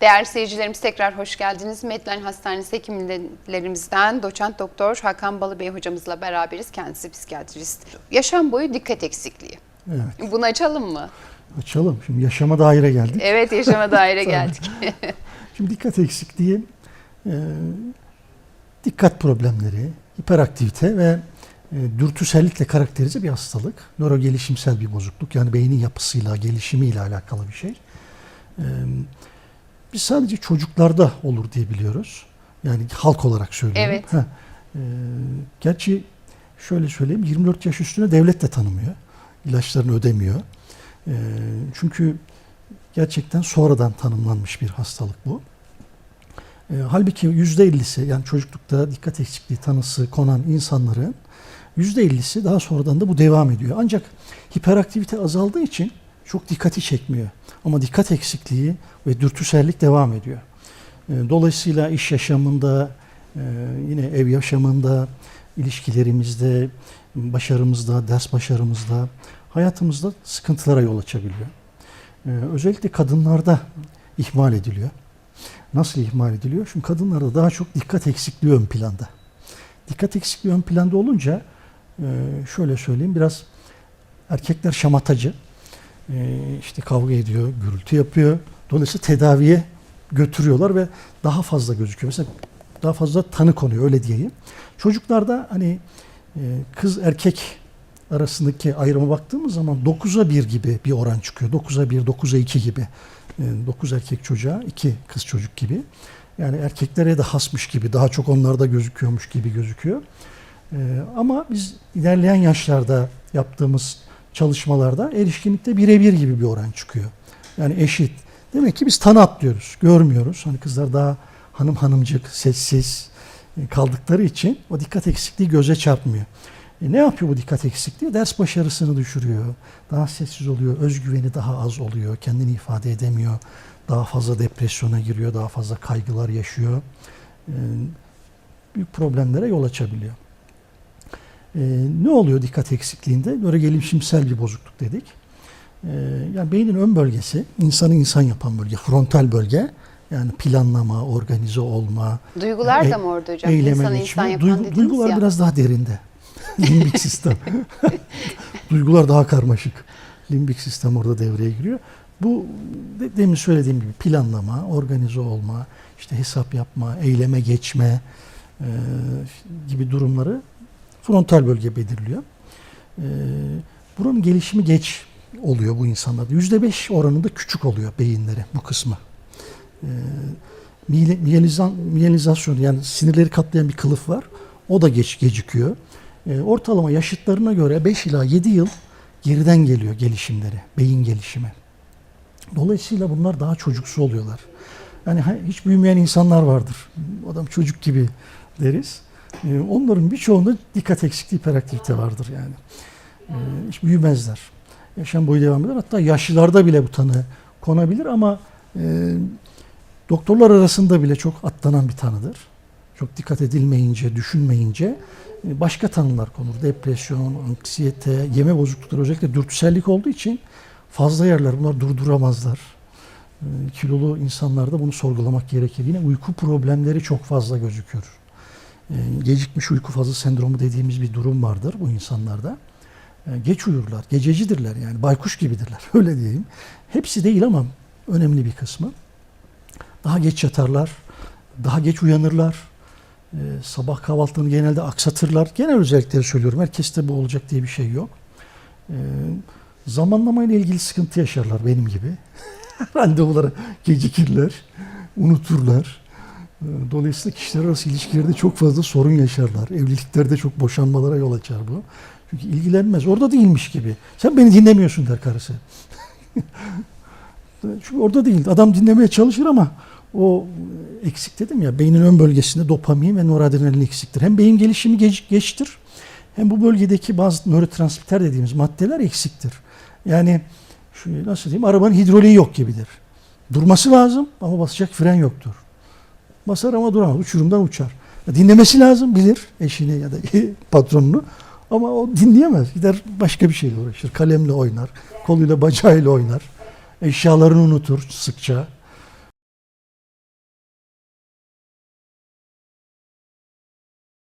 Değerli seyircilerimiz tekrar hoş geldiniz. Medline Hastanesi hekimlerimizden doçent doktor Hakan Balıbey hocamızla beraberiz. Kendisi psikiyatrist. Yaşam boyu dikkat eksikliği. Evet. Bunu açalım mı? Açalım. Şimdi yaşama daire geldik. Evet yaşama daire geldik. Şimdi dikkat eksikliği e, dikkat problemleri, hiperaktivite ve e, dürtüsellikle karakterize bir hastalık. Nörogelişimsel bir bozukluk. Yani beynin yapısıyla, gelişimiyle alakalı bir şey. E, biz sadece çocuklarda olur diye biliyoruz. Yani halk olarak söylüyorum. Evet. Ha, e, gerçi şöyle söyleyeyim 24 yaş üstüne devlet de tanımıyor. İlaçlarını ödemiyor. E, çünkü gerçekten sonradan tanımlanmış bir hastalık bu. E, halbuki %50'si yani çocuklukta dikkat eksikliği tanısı konan insanların %50'si daha sonradan da bu devam ediyor. Ancak hiperaktivite azaldığı için çok dikkati çekmiyor. Ama dikkat eksikliği ve dürtüsellik devam ediyor. E, dolayısıyla iş yaşamında, e, yine ev yaşamında, ilişkilerimizde, başarımızda, ders başarımızda, hayatımızda sıkıntılara yol açabiliyor. E, özellikle kadınlarda ihmal ediliyor. Nasıl ihmal ediliyor? Çünkü kadınlarda daha çok dikkat eksikliği ön planda. Dikkat eksikliği ön planda olunca e, şöyle söyleyeyim biraz erkekler şamatacı. E, işte kavga ediyor, gürültü yapıyor. Dolayısıyla tedaviye götürüyorlar ve daha fazla gözüküyor. Mesela daha fazla tanı konuyor öyle diyeyim. Çocuklarda hani e, kız erkek arasındaki ayrıma baktığımız zaman 9'a 1 gibi bir oran çıkıyor. 9'a 1, 9'a 2 gibi. 9 erkek çocuğa 2 kız çocuk gibi. Yani erkeklere de hasmış gibi, daha çok onlarda gözüküyormuş gibi gözüküyor. Ee, ama biz ilerleyen yaşlarda yaptığımız çalışmalarda erişkinlikte birebir gibi bir oran çıkıyor. Yani eşit. Demek ki biz tanı atlıyoruz, görmüyoruz. Hani kızlar daha hanım hanımcık, sessiz e, kaldıkları için o dikkat eksikliği göze çarpmıyor. E ne yapıyor bu dikkat eksikliği? Ders başarısını düşürüyor. Daha sessiz oluyor. Özgüveni daha az oluyor. Kendini ifade edemiyor. Daha fazla depresyona giriyor. Daha fazla kaygılar yaşıyor. E, büyük problemlere yol açabiliyor. E, ne oluyor dikkat eksikliğinde? Böyle gelişimsel bir bozukluk dedik. E, yani beynin ön bölgesi, insanı insan yapan bölge, frontal bölge. Yani planlama, organize olma, Duygular E- da mı orada hocam? eyleme İnsanı insan yapan Duygu- duygular ya. biraz daha derinde. Limbik sistem. duygular daha karmaşık. Limbik sistem orada devreye giriyor. Bu de, demin söylediğim gibi planlama, organize olma, işte hesap yapma, eyleme geçme e, gibi durumları frontal bölge belirliyor. E, buranın gelişimi geç oluyor bu insanlarda. Yüzde beş oranında küçük oluyor beyinleri bu kısmı. E, miyeli- miyelizan, miyelizasyon yani sinirleri kaplayan bir kılıf var. O da geç gecikiyor. E, ortalama yaşıtlarına göre 5 ila 7 yıl geriden geliyor gelişimleri, beyin gelişimi. Dolayısıyla bunlar daha çocuksu oluyorlar. Yani hiç büyümeyen insanlar vardır. Adam çocuk gibi deriz. E, onların birçoğunda dikkat eksikliği, hiperaktivite vardır yani. E, hiç büyümezler. Yaşam boyu devam eder. Hatta yaşlılarda bile bu tanı konabilir ama e, doktorlar arasında bile çok atlanan bir tanıdır. Çok dikkat edilmeyince, düşünmeyince e, başka tanılar konur. Depresyon, anksiyete, yeme bozuklukları özellikle dürtüsellik olduğu için fazla yerler bunlar durduramazlar. E, Kilolu insanlarda bunu sorgulamak gerekir. Yine uyku problemleri çok fazla gözükür. E, Gecikmiş uyku fazı sendromu dediğimiz bir durum vardır bu insanlarda. E, Geç uyurlar, gececidirler yani baykuş gibidirler öyle diyeyim. Hepsi değil ama önemli bir kısmı. Daha geç yatarlar, daha geç uyanırlar. Ee, sabah kahvaltını genelde aksatırlar. Genel özellikleri söylüyorum. Herkeste bu olacak diye bir şey yok. Ee, zamanlama ile ilgili sıkıntı yaşarlar benim gibi. Randevulara gecikirler, unuturlar. Dolayısıyla kişiler arası ilişkilerde çok fazla sorun yaşarlar. Evliliklerde çok boşanmalara yol açar bu. Çünkü ilgilenmez. Orada değilmiş gibi. Sen beni dinlemiyorsun der karısı. Çünkü orada değil. Adam dinlemeye çalışır ama o eksik dedim ya beynin ön bölgesinde dopamin ve noradrenalin eksiktir. Hem beyin gelişimi geç, geçtir hem bu bölgedeki bazı nörotransmitter dediğimiz maddeler eksiktir. Yani şu nasıl diyeyim arabanın hidroliği yok gibidir. Durması lazım ama basacak fren yoktur. Basar ama duramaz. Uçurumdan uçar. Dinlemesi lazım bilir eşini ya da patronunu. Ama o dinleyemez. Gider başka bir şeyle uğraşır. Kalemle oynar. Koluyla bacağıyla oynar. Eşyalarını unutur sıkça.